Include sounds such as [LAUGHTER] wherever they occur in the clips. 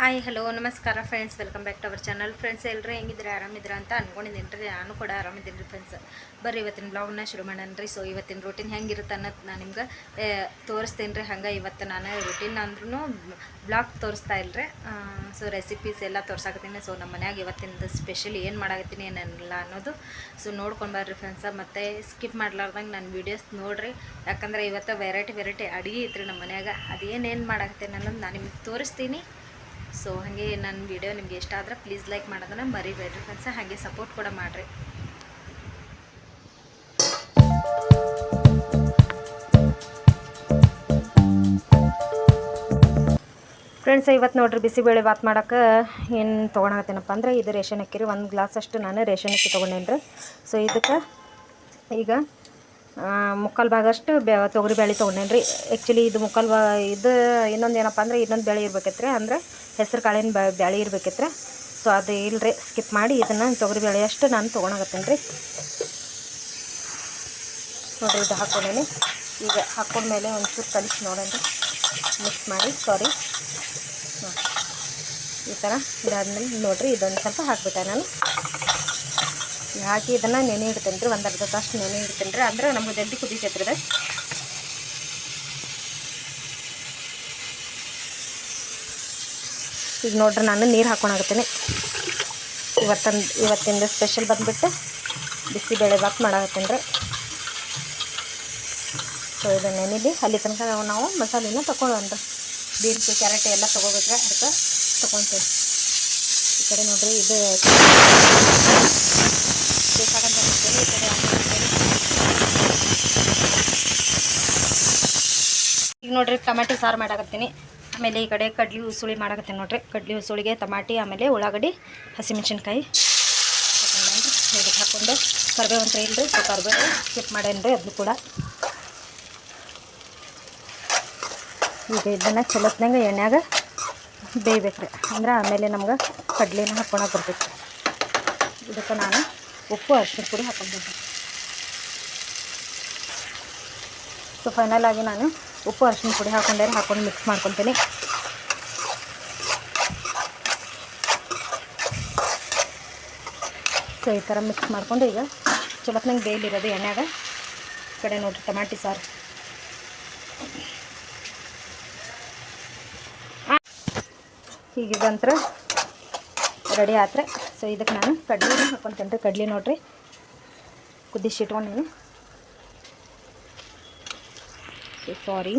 Hi hello ನಮಸ್ಕಾರ friends welcome back to our channel friends ಎಲ್ಲರೂ ಹೆಂಗಿದ್ರೆ ಆರಾಮಿದ್ರೆ ಅಂತ ಅನ್ಕೊಂಡಿದ್ದೀನಿ ರೀ ನಾನು ಕೂಡ ಆರಾಮಿದ್ದೀನಿ ರೀ ಫ್ರೆಂಡ್ಸ್ ಬರ್ರಿ, ಇವತ್ತಿನ ಬ್ಲಾಗ್ನ ಶುರು ಮಾಡೋಣ ರೀ ಸೊ ಇವತ್ತಿನ ರೂಟೀನ್ ಹೆಂಗಿರುತ್ತೆ ಅನ್ನೋದು ನಾನು ನಿಮ್ಗೆ ತೋರಿಸ್ತೇನೆ ರೀ ಹಂಗೆ ಇವತ್ತು ನಾನು ರೂಟೀನ್ ಅಂದ್ರೂ ಬ್ಲಾಗ್ ತೋರಿಸ್ತಾ ಇಲ್ಲರಿ ಸೊ ರೆಸಿಪೀಸ್ ಎಲ್ಲ ತೋರ್ಸಾಕತ್ತೀನಿ. ಸೊ ನಮ್ಮ ಮನ್ಯಾಗ ಇವತ್ತಿಂದ ಸ್ಪೆಷಲ್ ಏನು ಮಾಡಾಕತ್ತೀನಿ ಏನಿಲ್ಲ ಅನ್ನೋದು. ಸೊ ನೋಡ್ಕೊಂಡು ಬರ್ರಿ ಫ್ರೆಂಡ್ಸ ಮತ್ತು ಸ್ಕಿಪ್ ಮಾಡ್ಲಾರ್ದಂಗೆ ನಾನು ವೀಡಿಯೋಸ್ ನೋಡಿರಿ. ಯಾಕಂದ್ರೆ ಇವತ್ತು ವೆರೈಟಿ ವೆರೈಟಿ ಅಡುಗೆ ಐತ್ರಿ ನಮ್ಮ ಮನ್ಯಾಗ. ಅದೇನೇನು ಮಾಡಾಕತ್ತೀನಿ ಅನ್ನೋದು ನಾನು ನಿಮ್ಗೆ ತೋರಿಸ್ತೀನಿ. ಸೊ ಹಾಗೆ ನನ್ನ ವಿಡಿಯೋ ನಿಮ್ಗೆ ಇಷ್ಟ ಆದ್ರೆ ಪ್ಲೀಸ್ ಲೈಕ್ ಮಾಡೋದನ್ನ ಮರಿಬೇಡ್ರಿ ಫ್ರೆಂಡ್ಸ್ ಹಾಗೆ ಸಪೋರ್ಟ್ ಕೂಡ ಮಾಡಿರಿ. ಫ್ರೆಂಡ್ಸ್ ಇವತ್ತು ನೋಡ್ರಿ ಬಿಸಿಬೇಳೆ ಬಾತ್ ಮಾಡೋಕ್ಕೆ ಏನು ತೊಗೊಳತ್ತೇನಪ್ಪ ಅಂದ್ರೆ ಇದು ರೇಷನ್ ಅಕ್ಕಿ ರೀ ಒಂದು ಗ್ಲಾಸ್ ಅಷ್ಟು ನಾನು ರೇಷನ್ ಅಕ್ಕಿ ತೊಗೊಂಡೇನಿ ರೀ ಸೊ ಇದಕ್ಕೆ ಈಗ ಮುಕ್ಕಾಲು ಭಾಗಷ್ಟು ಬೆ ತೊಗರಿ ಬೇಳೆ ತೊಗೊಂಡೇನಿ ರೀ ಆ್ಯಕ್ಚುಲಿ ಇದು ಮುಕ್ಕಾಲು ಇದು ಇನ್ನೊಂದು ಏನಪ್ಪ ಅಂದ್ರೆ ಇನ್ನೊಂದು ಬೇಳೆ ಇರ್ಬೇಕೈತ್ರಿ. ಅಅಂದ್ರೆ ಹೆಸ್ರು ಕಾಳಿನ ಬ್ಯಾಳಿ ಇರ್ಬೇಕಿತ್ತು ಸೊ ಅದು ಇಲ್ಲರಿ ಸ್ಕಿಪ್ ಮಾಡಿ ಇದನ್ನು ತೊಗರಿ ಬೇಳೆ ಅಷ್ಟು ನಾನು ತೊಗೊಳಕತ್ತೀನಿ ರೀ. ನೋಡಿರಿ, ಇದು ಹಾಕ್ಕೊಂಡೇನಿ ಈಗ ಹಾಕ್ಕೊಂಡ್ಮೇಲೆ ಒಂಚೂರು ಕಲಿಸಿ ನೋಡೋಣ ಮಿಕ್ಸ್ ಮಾಡಿ ಸಾರಿ ಈ ಥರ ಇದಾದ್ಮೇಲೆ ನೋಡಿರಿ, ಇದೊಂದು ಸ್ವಲ್ಪ ಹಾಕ್ಬಿಟ್ಟೆ ನಾನು. ಹಾಕಿ ಇದನ್ನು ನೆನೆ ಇಡ್ತೇನೆ ರೀ, ಒಂದು ಅರ್ಧ ತಾಸು ನೆನೆ ಇಡ್ತೇನೆ ರೀ. ಅಂದ್ರೆ ನಮ್ಗೆ ಜಲ್ದಿ ಕುದಿತೈತ್ರಿ ಇದು. ಈಗ ನೋಡ್ರಿ ನಾನು ನೀರು ಹಾಕ್ಕೊಳಕತ್ತೀನಿ ಇವತ್ತಿನ, ಇವತ್ತಿಂದ ಸ್ಪೆಷಲ್ ಬಂದುಬಿಟ್ಟು ಬಿಸಿಬೇಳೆ ಬಾತ್ ಮಾಡಾಕತ್ತೀನಿ ರೀ. ಸೊ ಇದು ನೆನೆಲಿ ಅಲ್ಲಿ ತನಕ ನಾವು ಮಸಾಲೆನ ತೊಗೊಳ್ಳೋಣ ಬೀನ್ಸು, ಕ್ಯಾರೆಟ್ ಎಲ್ಲ ತೊಗೋಬೇಕ್ರೆ, ಅದಕ್ಕೆ ತೊಗೊಳ್ತೇವೆ. ಈ ಕಡೆ ನೋಡಿರಿ, ಇದು ಹಾಕ್ತೇನೆ. ಈಗ ನೋಡ್ರಿ, ಟೊಮೆಟೊ ಸಾರು ಮಾಡಾಕತ್ತೀನಿ. ಆಮೇಲೆ ಈ ಕಡೆ ಕಡ್ಲಿ ಉಸುಳಿ ಮಾಡಕತ್ತೀನಿ ನೋಡ್ರಿ. ಕಡ್ಲಿ ಉಸುಳಿಗೆ ತಮಾಟಿ ಆಮೇಲೆ ಉಳ್ಳಾಗಡ್ಡಿ, ಹಸಿಮೆಣ್ಸಿನ್ಕಾಯಿ. ಇದಕ್ಕೆ ಹಾಕ್ಕೊಂಡು ಕರ್ಬೇವು ಅಂತ ಇಲ್ಲರಿ ಸೊ ಕರ್ಬೇವು ಸ್ಕಿಪ್ ರೀ ಅದನ್ನು ಕೂಡ. ಈಗ ಇದನ್ನು ಚಲೋತ್ನಂಗೆ ಎಣ್ಣೆಯಾಗ ಬೇಯ್ಬೇಕು ರೀ ಅಂದ್ರೆ ಆಮೇಲೆ ನಮ್ಗೆ ಕಡ್ಲಿನ ಹಾಕ್ಕೊಳಕ್ಕೆ ಬರ್ತೈತಿ. ಇದಕ್ಕೆ ನಾನು ಉಪ್ಪು ಅರ್ಶಿನ ಪುಡಿ ಹಾಕ್ಕೊಂಡ್ಬಿಟ್ಟೆ ಸೊ ಫೈನಲ್ ಆಗಿ ನಾನು ಉಪ್ಪು ಅರಿಶಿನ ಪುಡಿ ಹಾಕೊಂಡೆ ಹಾಕೊಂಡು ಮಿಕ್ಸ್ ಮಾಡ್ಕೊತೀನಿ ಸೊ ಈ ಥರ ಮಿಕ್ಸ್ ಮಾಡಿಕೊಂಡು ಈಗ ಚಲೋತ್ನಂಗೆ ಬೇಯಲಿರೋದು ಎಣ್ಣೆಗ ಈ ಕಡೆ ನೋಡಿರಿ ಟಮಾಟಿ ಸಾರು. ಹೀಗಿದಂತ್ರ ರೆಡಿ ಆತ್ರೆ. ಸೊ ಇದಕ್ಕೆ ನಾನು ಕಡ್ಲಿ ಹಾಕ್ಕೊಂತೀನಿ ರೀ ಕಡ್ಲಿ ನೋಡ್ರಿ. ಕುದಿಸಿ ಸೊ ಸಾರಿ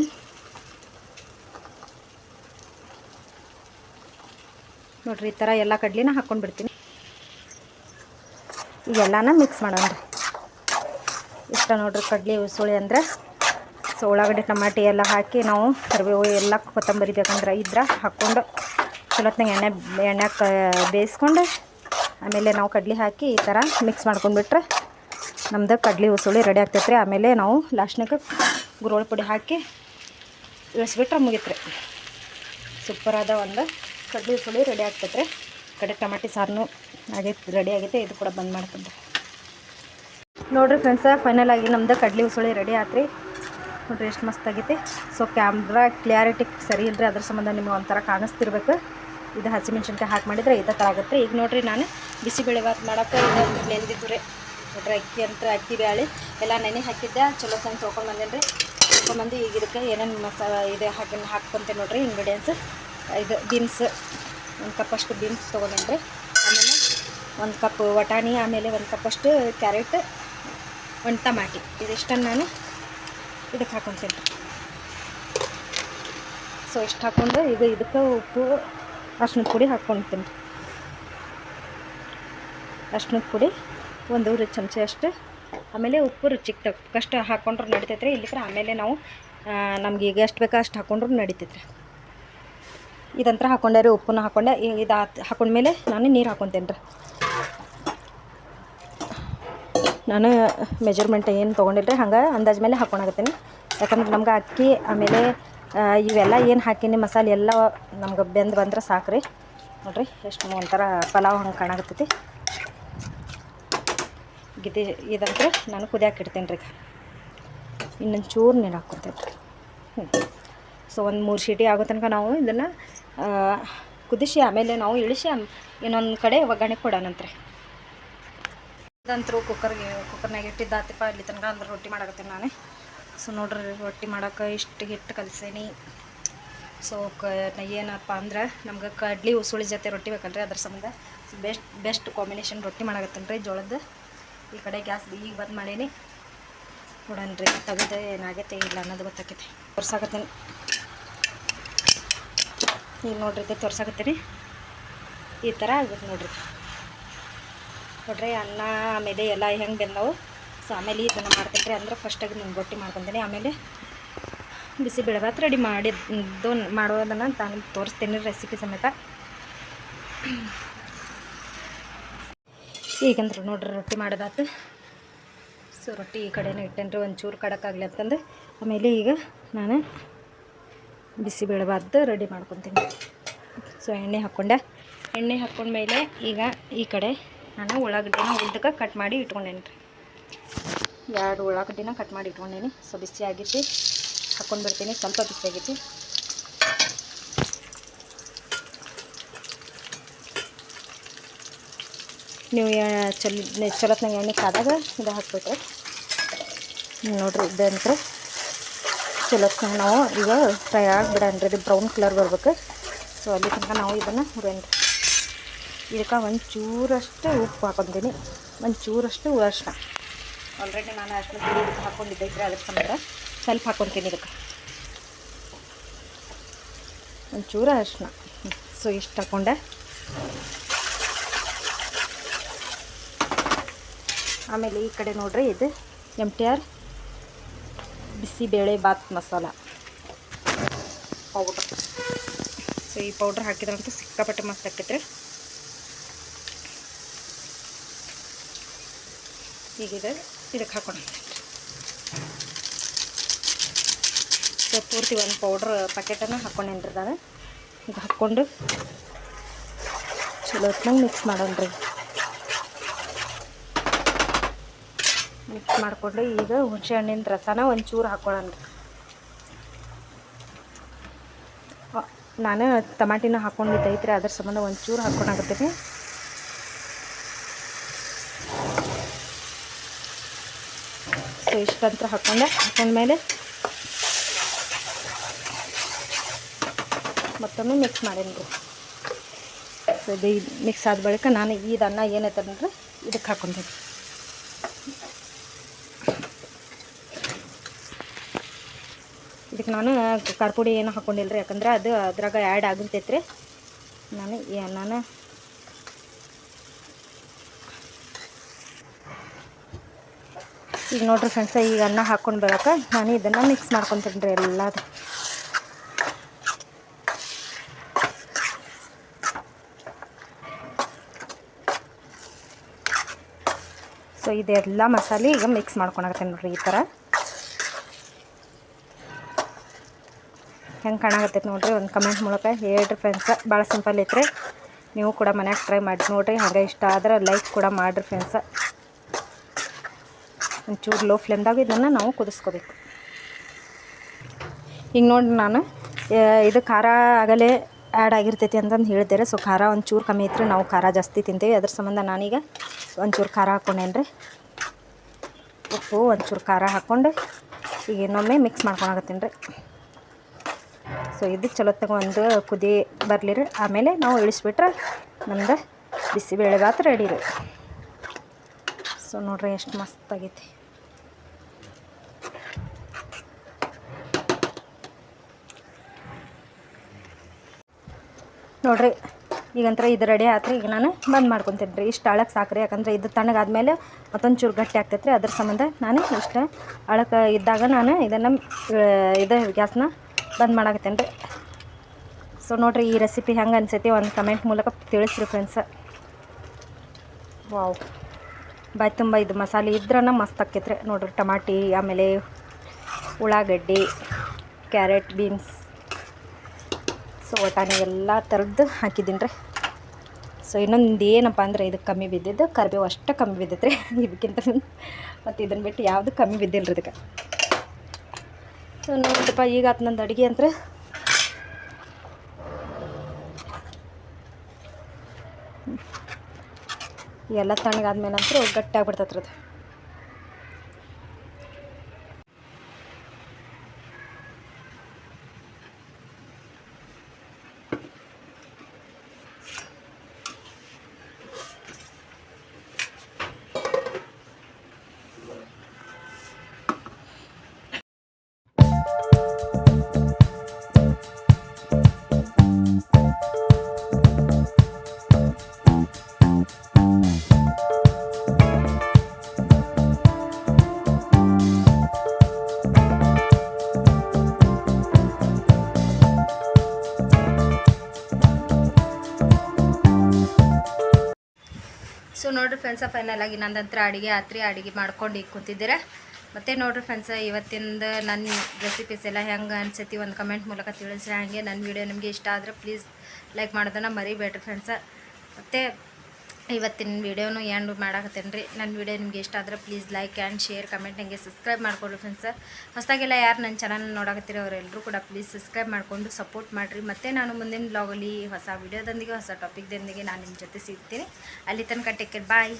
ನೋಡ್ರಿ, ಈ ಥರ ಎಲ್ಲ ಕಡ್ಲಿನ ಹಾಕ್ಕೊಂಡು ಬಿಡ್ತೀನಿ. ಇವೆಲ್ಲನ ಮಿಕ್ಸ್ ಮಾಡೋಣ. ರೀ ಇಷ್ಟ ನೋಡ್ರಿ, ಕಡ್ಲಿ, ಉಸುಳಿ ಅಂದ್ರೆ. ಸೊ ಉಳ್ಳಾಗಡ್ಡೆ, ಟಮಾಟಿ ಎಲ್ಲ ಹಾಕಿ ನಾವು ಕರಿಬೇವು ಎಲ್ಲ ಕೊತ್ತಂಬರಿ ಬೇಕಂದ್ರೆ ಇದ್ರ ಹಾಕ್ಕೊಂಡು ಚಲೋತ್ನಾಗ ಎಣ್ಣೆ ಎಣ್ಣೆಗೆ ಬೇಯಿಸ್ಕೊಂಡು ಆಮೇಲೆ ನಾವು ಕಡ್ಲಿ ಹಾಕಿ ಈ ಥರ ಮಿಕ್ಸ್ ಮಾಡ್ಕೊಂಡ್ಬಿಟ್ರೆ ನಮ್ದು ಕಡ್ಲಿ, ಉಸುಳಿ ರೆಡಿ ಆಗ್ತೈತೆ ರೀ ಆಮೇಲೆ ನಾವು ಲಾಸ್ಟ್ನಾಗ ಗುರೋಳ್ ಪುಡಿ ಹಾಕಿ ಇಳಿಸ್ಬಿಟ್ರೆ ಮುಗಿತ್ರಿ. ಸೂಪರಾದ ಒಂದು ಕಡ್ಲಿ ಸುಳಿ ರೆಡಿ ಆಗ್ತೈತ್ರಿ. ಕಡೆ ಟಮಾಟಿ ಸಾರನು ಆಗೈತೆ ರೆಡಿ ಆಗೈತೆ, ಇದು ಕೂಡ ಬಂದ್ ಮಾಡ್ಕೊಂಡ್ರಿ ನೋಡಿರಿ ಫ್ರೆಂಡ್ಸ ಫೈನಲ್ ಆಗಿ ನಮ್ದು ಕಡ್ಲಿ ಉಸುಳಿ ರೆಡಿ ಆತ್ರಿ. ನೋಡ್ರಿ ಎಷ್ಟು ಮಸ್ತ್ ಆಗೈತಿ. ಸೊ ಕ್ಯಾಮ್ರಾ ಕ್ಲಿಯಾರಿಟಿ ಸರಿ ಇಲ್ಲರಿ ಅದ್ರ ಸಂಬಂಧ ನಿಮ್ಗೆ ಒಂಥರ ಕಾಣಿಸ್ತಿರ್ಬೇಕು. ಇದು ಹಸಿಮೆಣ್ಸಿನ್ಕಾಯಿ ಹಾಕಿ ಮಾಡಿದ್ರೆ ಇದೇ ಥರ ಆಗುತ್ತೆ ಈಗ ನೋಡಿರಿ ನಾನು ಬಿಸಿಬೇಳೆಬಾತ್ ಮಾಡೋಕೆ ಇದು ನೆಂದಿದ್ದು ರೀ. ನೋಡ್ರಿ ಅಕ್ಕಿ ಅಂತ ಅಕ್ಕಿ ಬ್ಯಾಳಿ. ಎಲ್ಲ ನೆನೆ ಹಾಕಿದ್ದೆ. ಚಲೋ ತಂದು ತೊಗೊಂಡು ಬಂದೇನಿ ರೀ ತೊಗೊಂಬಂದು ಈಗ ಇದಕ್ಕೆ ಏನೇನು ಮಸಾಲ ಇದೆ ಹಾಕಿ ಹಾಕ್ಕೊಂತೆ ನೋಡಿರಿ ಇಂಗ್ರೀಡಿಯೆಂಟ್ಸ್ ಇದು ಬೀನ್ಸ್ ಒಂದು ಕಪ್ಪಷ್ಟು ಬೀನ್ಸ್ ತೊಗೊಂಡ್ರಿ ರೀ ಆಮೇಲೆ ಒಂದು ಕಪ್ ವಟಾಣಿ, ಆಮೇಲೆ ಒಂದು ಕಪ್ಪಷ್ಟು ಕ್ಯಾರೆಟ್ ಒಂದು ಟಮಾಟಿ. ಇದಿಷ್ಟನ್ನು ನಾನು ಇದಕ್ಕೆ ಹಾಕೊತೀನಿ ಸೊ ಇಷ್ಟು ಹಾಕ್ಕೊಂಡು ಇದು ಇದಕ್ಕೆ ಉಪ್ಪು ಅರ್ಶಿನದ ಪುಡಿ ಹಾಕ್ಕೊಳ್ತೀನಿ ರೀ ಅರ್ಶಿನದ ಪುಡಿ ಒಂದೂವರೆ ಚಮಚ ಅಷ್ಟು ಆಮೇಲೆ ಉಪ್ಪು ರುಚಿಗೆ ತಕ್ಕಷ್ಟು ಹಾಕ್ಕೊಂಡ್ರೆ ನಡಿತೈತೆ ರೀ ಇಲ್ಲಿಕ್ರೆ ಆಮೇಲೆ ನಾವು ನಮ್ಗೆ ಈಗ ಎಷ್ಟು ಬೇಕೋ ಅಷ್ಟು ಹಾಕ್ಕೊಂಡ್ರು ನಡಿತೈತೆ ರೀ ಇದಂತ್ರ ಹಾಕ್ಕೊಂಡೆ ರೀ ಉಪ್ಪನ್ನು ಹಾಕ್ಕೊಂಡೆ ಇದು ಹಾಕೊಂಡ್ಮೇಲೆ ನಾನು ನೀರು ಹಾಕ್ಕೊತೇನೆ ರೀ ನಾನು ಮೆಜರ್ಮೆಂಟ್ ಏನು ತೊಗೊಂಡಿಲ್ರಿ, ಹಂಗೆ ಅಂದಾಜು ಮೇಲೆ ಹಾಕ್ಕೊಳಕತ್ತೀನಿ ಯಾಕಂದ್ರೆ ನಮ್ಗೆ ಅಕ್ಕಿ, ಆಮೇಲೆ ಇವೆಲ್ಲ ಏನು ಹಾಕೀನಿ, ಮಸಾಲೆ ಎಲ್ಲ ನಮ್ಗೆ ಬೆಂದು ಬಂದ್ರೆ ಸಾಕು ರೀ ನೋಡಿರಿ, ಎಷ್ಟು ಒಂಥರ ಪಲಾವ್ ಹಂಗೆ ಕಾಣಕತ್ತೈತಿ. ಗಿದಿ ಇದಂದ್ರೆ ನಾನು ಕುದಿಯಾಕೆ ಇಡ್ತೇನೆ ರೀ ಇನ್ನೊಂದು ಚೂರು ನೀರು ಹಾಕ್ಕೊತೇನೆ ರೀ ಹ್ಞೂ ಸೊ ಒಂದು ಮೂರು ಶೀಟಿ ಆಗೋ ತನಕ ನಾವು ಇದನ್ನು ಕುದಿಸಿ ಆಮೇಲೆ ನಾವು ಇಳಿಸಿ ಇನ್ನೊಂದು ಕಡೆ ಒಗ್ಗರಣೆ ಕೊಡೋಣಂತ್ರಿ ಇದಂತರೂ ಕುಕ್ಕರ್ಗೆ ಕುಕ್ಕರ್ನಾಗ ಇಟ್ಟಿದ್ದಾತಪ್ಪ ಇಲ್ಲಿ ತನಕ ಅಂದ್ರೆ ರೊಟ್ಟಿ ಮಾಡಕತ್ತೀನಿ ನಾನು. ಸೊ ನೋಡ್ರಿ ರೊಟ್ಟಿ ಮಾಡೋಕೆ ಇಷ್ಟು ಹಿಟ್ಟು ಕಲಿಸೇನಿ. ಸೊ ಕ ಏನಪ್ಪ ಅಂದ್ರೆ ನಮ್ಗೆ ಕಡ್ಲಿ, ಉಸುಳಿ ಜೊತೆ ರೊಟ್ಟಿ ಬೇಕಲ್ರಿ ಅದ್ರ ಸಂಬಂಧ. ಬೆಸ್ಟ್ ಬೆಸ್ಟ್ ಕಾಂಬಿನೇಷನ್ ರೊಟ್ಟಿ ಮಾಡಕತ್ತೀನಿ ರೀ ಜೋಳದ. ಈ ಕಡೆ ಗ್ಯಾಸ್ ಈಗ ಬಂದ್ ಮಾಡೀನಿ. ನೋಡನ್ರಿ, ತೆಗೆದ ಏನಾಗೈತೆ ಇಲ್ಲ ಅನ್ನೋದು ಗೊತ್ತಾಕೈತಿ. ತೋರ್ಸಾಕತ್ತೀನಿ. ಈಗ ನೋಡ್ರಿ ತೋರ್ಸಾಕತ್ತೀನಿ. ಈ ಥರ ಆಗ್ಬೇಕು ನೋಡ್ರಿ. ನೋಡ್ರಿ, ಅನ್ನ, ಆಮೇಲೆ ಎಲ್ಲ ಹೆಂಗೆ ಬೆಂದವು ಸೊ ಆಮೇಲೆ ಇದನ್ನು ಮಾಡ್ತೀನಿ ರೀ ಅಂದ್ರೆ ಫಸ್ಟಾಗಿ ನಿಮ್ಗೆ ರೊಟ್ಟಿ ಮಾಡ್ಕೊತೀನಿ. ಆಮೇಲೆ ಬಿಸಿ ಬೆಳಗಾತ್ ರೆಡಿ ಮಾಡಿದ್ದು ಮಾಡೋದನ್ನು ತಾನು ತೋರಿಸ್ತೀನಿ ರೆಸಿಪಿ ಸಮೇತ. ಈಗಂದ್ರೆ ನೋಡ್ರಿ ರೊಟ್ಟಿ ಮಾಡೋದಾತು. ಸೊ ರೊಟ್ಟಿ ಈ ಕಡೆನೇ ಇಟ್ಟೇನ್ರಿ, ಒಂಚೂರು ಕಡಕ್ಕಾಗಲಿ ಅಂತಂದು. ಆಮೇಲೆ ಈಗ ನಾನು ಬಿಸಿಬೇಳೆಭಾತ್ ರೆಡಿ ಮಾಡ್ಕೊತೀನಿ. ಸೊ ಎಣ್ಣೆ ಹಾಕ್ಕೊಂಡೆ. ಎಣ್ಣೆ ಹಾಕ್ಕೊಂಡ್ಮೇಲೆ ಈಗ ಈ ಕಡೆ ನಾನು ಉಳ್ಳಾಗಡ್ಡಿನ ಉದ್ದಕ್ಕೆ ಕಟ್ ಮಾಡಿ ಇಟ್ಕೊಂಡೇನಿ ರೀ ಎರಡು ಉಳ್ಳಾಗಡ್ಡಿನ ಕಟ್ ಮಾಡಿ ಇಟ್ಕೊಂಡೇನಿ. ಸೊ ಬಿಸಿ ಆಗಿತ್ತು ಹಾಕ್ಕೊಂಡು ಬರ್ತೀನಿ ಸ್ವಲ್ಪ ಬಿಸಿ ಆಗೈತಿ ನೀವು ಚಲ್ ಚಲೋತ್ನಾಗ ಎಣ್ಣೆ ಕಾದಾಗ ಇದು ಹಾಕ್ಬೇಕು ನೋಡಿರಿ ಇದಂತ್ರ ಚಲೋತ್ನಾಗ ನಾವು ಈಗ ಫ್ರೈ ಆಗಿಬಿಡನ್ರಿ ಇದು ಬ್ರೌನ್ ಕಲರ್ ಬರ್ಬೇಕು. ಸೊ ಅಲ್ಲಿ ತನಕ ನಾವು ಇದನ್ನು ಹುರಿಯನ್ರಿ ಇದಕ್ಕೆ ಒಂದು ಚೂರಷ್ಟು ಉಪ್ಪು ಹಾಕೊತೀನಿ. ಒಂದು ಚೂರಷ್ಟು ಅರಿಶಿನ ಆಲ್ರೆಡಿ ನಾನು ಅರ್ಶಿನ ಪುಡಿ ಇದಕ್ಕೆ ಅದ್ರ ಸಂಬಂಧ ಸ್ವಲ್ಪ ಹಾಕ್ಕೊತೀನಿ ಇದಕ್ಕೆ. ಒಂಚೂರು ಚೂರ ಅರಿಶಿನ ಸೊ ಇಷ್ಟು ಹಾಕ್ಕೊಂಡೆ ಆಮೇಲೆ ಈ ಕಡೆ ನೋಡ್ರಿ ಇದು M T R bisibele bath masala powder so ಈ ಪೌಡ್ರ್ ಹಾಕಿದ್ರಂತೂ ಸಿಕ್ಕಾಪಟ್ಟೆ ಮಸ್ತ್ ಹಾಕೈತ್ರಿ ಈಗಿದೆ ಇದಕ್ಕೆ ಹಾಕೊಂಡು ಸೊ ಪೂರ್ತಿ ಒಂದು ಪೌಡ್ರ್ ಪ್ಯಾಕೆಟನ್ನು ಹಾಕೊಂಡೇನ್ರಿ ನಾನು ಈಗ ಹಾಕ್ಕೊಂಡು ಚಲೋ ಹೊತ್ನಾಗ ಮಿಕ್ಸ್ ಮಾಡೋಣ್ರಿ. ಮಿಕ್ಸ್ ಮಾಡಿಕೊಂಡು ಈಗ ಹುಣಸೆ ಹಣ್ಣಿನ ರಸನ ಒಂಚೂರು ಹಾಕ್ಕೊಳ್ಳೋಣ ನಾನು ಟಮಾಟಿನ ಹಾಕ್ಕೊಂಡಿದ್ದೈತ್ರಿ ಅದ್ರ ಸಂಬಂಧ ಒಂಚೂರು ಹಾಕ್ಕೊಂಡಾಗತ್ತೀನಿ ಸೊ, ಇಷ್ಟಂತ್ರ ಹಾಕ್ಕೊಂಡೆ ಹಾಕೊಂಡ್ಮೇಲೆ ಮತ್ತೊಮ್ಮೆ ಮಿಕ್ಸ್ ಮಾಡೀನಿ ರೀ ಸೊ ಇದು ಮಿಕ್ಸ್ ಆದ ಬಳಿಕ ನಾನು ಇದು ಅನ್ನ ಅಂದ್ರೆ ಇದಕ್ಕೆ ಹಾಕ್ಕೊಂತೀನಿ ಇದಕ್ಕೆ ನಾನು ಖಾರ ಏನು ರೀ ಯಾಕಂದ್ರೆ ಅದು ಅದ್ರಾಗ ಆ್ಯಡ್ ಆಗಿರ್ತೈತೆ ರೀ ನಾನು ಈ ಈಗ ನೋಡ್ರಿ ಫ್ರೆಂಡ್ಸ ಈಗ ಅನ್ನ ಹಾಕ್ಕೊಂಡು ಬರೋಕೆ ನಾನು ಇದನ್ನು ಮಿಕ್ಸ್ ಮಾಡ್ಕೊತೀನಿ ರೀ ಎಲ್ಲದು. ಸೊ ಇದೆಲ್ಲ ಮಸಾಲೆ ಈಗ ಮಿಕ್ಸ್ ಮಾಡ್ಕೊಳಕತ್ತೇನೆ ನೋಡ್ರಿ ಈ ಥರ ಹೆಂಗೆ ಕಾಣಾಕತ್ತೈತೆ ನೋಡಿರಿ, ಒಂದು ಕಮೆಂಟ್ ಮೂಲಕ ಹೇಳ್ರಿ ಫ್ರೆಂಡ್ಸ ಭಾಳ ಸಿಂಪಲ್ ಐತ್ರಿ. ನೀವು ಕೂಡ ಮನ್ಯಾಗ ಟ್ರೈ ಮಾಡಿ ನೋಡಿರಿ, ಹಾಗೆ ಇಷ್ಟ ಆದ್ರೆ ಲೈಕ್ ಕೂಡ ಮಾಡಿರಿ ಫ್ರೆಂಡ್ಸ ಒಂಚೂರು ಲೋ ಫ್ಲೇಮ್ದಾಗ ಇದನ್ನು ನಾವು ಕುದಿಸ್ಕೋಬೇಕು. ಈಗ ನೋಡಿರಿ ನಾನು ಇದು ಖಾರ ಆಗಲೇ ಆ್ಯಡ್ ಆಗಿರ್ತೈತಿ ಅಂತಂದು ಹೇಳ್ತಾರೆ ಸೊ ಖಾರ ಒಂಚೂರು ಕಮ್ಮಿ ಐತ್ರಿ. ನಾವು ಖಾರ ಜಾಸ್ತಿ ತಿಂತೀವಿ. ಅದ್ರ ಸಂಬಂಧ ನಾನೀಗ ಒಂಚೂರು ಖಾರ ಹಾಕ್ಕೊಂಡೇನು ರೀ ಉಪ್ಪು ಒಂಚೂರು ಖಾರ ಹಾಕ್ಕೊಂಡು ಈಗ ಇನ್ನೊಮ್ಮೆ ಮಿಕ್ಸ್ ಮಾಡ್ಕೊಳಕತ್ತೀನಿ ರೀ. ಸೊ ಇದು ಚಲೋತ್ತಾಗ ಒಂದು ಕುದಿ ಬರಲಿ ರೀ ಆಮೇಲೆ ನಾವು ಇಳಿಸ್ಬಿಟ್ರೆ ನಮ್ದು ಬಿಸಿಬೇಳೆ ಭಾತ್ ರೆಡಿ ರೀ. ಸೊ ನೋಡ್ರಿ ಎಷ್ಟು ಮಸ್ತ್ ಆಗೈತಿ. ನೋಡ್ರಿ, ಈಗಂತರ ಇದು ರೆಡಿ ಆತ್ರಿ. ಈಗ ನಾನು ಬಂದ್ ಮಾಡ್ಕೊತೀನಿ ರೀ. ಇಷ್ಟು ಅಳಕ್ಕೆ ಸಾಕ್ರಿ. ಯಾಕಂದ್ರೆ ಇದು ತಣ್ಣಗಾದ್ಮೇಲೆ ಮತ್ತೊಂದು ಚೂರು ಗಟ್ಟಿ ಆಗ್ತೈತೆ ರೀ ಅದ್ರ ಸಂಬಂಧ ನಾನು ಇಷ್ಟು ಅಳಕ್ಕೆ ಇದ್ದಾಗ ನಾನು ಇದನ್ನು ಇದು ಗ್ಯಾಸ್ನ ಬಂದ್ ಮಾಡಾಕತ್ತೇನೆ ರೀ ಸೊ ನೋಡಿರಿ, ಈ ರೆಸಿಪಿ ಹೆಂಗೆ ಅನ್ಸೈತಿ ಒಂದು ಕಮೆಂಟ್ ಮೂಲಕ ತಿಳಿಸ್ರಿ ಫ್ರೆಂಡ್ಸ ವಾವ್ ಬಾಯ್ ತುಂಬ ಇದು ಮಸಾಲೆ ಇದ್ರನ ಮಸ್ತ್ ಆಕೈತ್ರಿ ನೋಡಿರಿ, ಟಮಾಟಿ, ಆಮೇಲೆ ಉಳ್ಳಾಗಡ್ಡಿ, ಕ್ಯಾರೆಟ್, ಬೀನ್ಸ್. ಸೊ ಒಟಾಣಿ ಎಲ್ಲ ಥರದ್ದು ಹಾಕಿದ್ದೀನಿ ರೀ ಸೊ ಇನ್ನೊಂದು ಏನಪ್ಪ ಅಂದ್ರೆ ಇದಕ್ಕೆ ಕಮ್ಮಿ ಬಿದ್ದಿದ್ದು, ಕರಿಬೇವು ಅಷ್ಟೇ ಕಮ್ಮಿ ಬಿದ್ದೈತೆ [LAUGHS] ಇದಕ್ಕಿಂತ ಮತ್ತು ಇದನ್ನು ಬಿಟ್ಟು ಯಾವುದು ಕಮ್ಮಿ ಬಿದ್ದಿಲ್ಲ ರೀ ಇದಕ್ಕೆ. ಸೊ ನೋಡಿದಪ್ಪ ಈಗ ಆತು ನಂದು ಅಡುಗೆ ಅಂದ್ರೆ. ಎಲ್ಲ ತಣ್ಣಗಾದ್ಮೇಲೆ ಅಂತೂ ಗಟ್ಟಿ ಆಗ್ಬಿಡ್ತತ್ರದು ಅದು. ನೋಡ್ರಿ ಫ್ರೆಂಡ್ಸ ಫೈನಲ್ ಆಗಿ ನಂದಂತ್ರ ಅಡುಗೆ ಆತ್ರಿ ಅಡುಗೆ ಮಾಡ್ಕೊಂಡು ಕೂತಿದ್ದೀರ? ಮತ್ತೆ ನೋಡ್ರಿ ಫ್ರೆಂಡ್ಸ ಇವತ್ತಿಂದ ನನ್ನ ರೆಸಿಪೀಸ್ ಎಲ್ಲ ಹೆಂಗೆ ಅನ್ಸತಿ ಒಂದು ಕಮೆಂಟ್ ಮೂಲಕ ತಿಳಿಸ್ರಿ. ಹಾಗೆ ನನ್ನ ವಿಡಿಯೋ ನಿಮಗೆ ಇಷ್ಟ ಆದರೆ ಪ್ಲೀಸ್ ಲೈಕ್ ಮಾಡೋದನ್ನು ಮರಿಬೇಡ್ರಿ ಫ್ರೆಂಡ್ಸ ಮತ್ತು ಇವತ್ತಿನ ವೀಡಿಯೋನು ಎಂಡ್ ಮಾಡಾಕತ್ತೇನೆ ರೀ. ನನ್ನ ವೀಡಿಯೋ ನಿಮ್ಗೆ ಇಷ್ಟ ಆದರೆ please like and share comment ಹಂಗೆ ಸಬ್ಸ್ಕ್ರೈಬ್ ಮಾಡ್ಕೊಡ್ರಿ ಫ್ರೆಂಡ್ಸ್ ಹೊಸದಾಗೆಲ್ಲ ಯಾರು ನನ್ನ ಚಾನಲ್ ನೋಡಾಕತ್ತೀರಿ ಅವರೆಲ್ಲರೂ ಕೂಡ ಪ್ಲೀಸ್ ಸಬ್ಸ್ಕ್ರೈಬ್ ಮಾಡಿಕೊಂಡು ಸಪೋರ್ಟ್ ಮಾಡಿರಿ. ಮತ್ತು ನಾನು ಮುಂದಿನ ಬ್ಲಾಗಲ್ಲಿ ಹೊಸ ವೀಡಿಯೋದೊಂದಿಗೆ, ಹೊಸ ಟಾಪಿಕ್ದೊಂದಿಗೆ ನಾನು ನಿಮ್ಮ ಜೊತೆ ಸಿಗ್ತೀನಿ. ಅಲ್ಲಿ ತನಕ ಟೇಕ್ ಬಾಯ್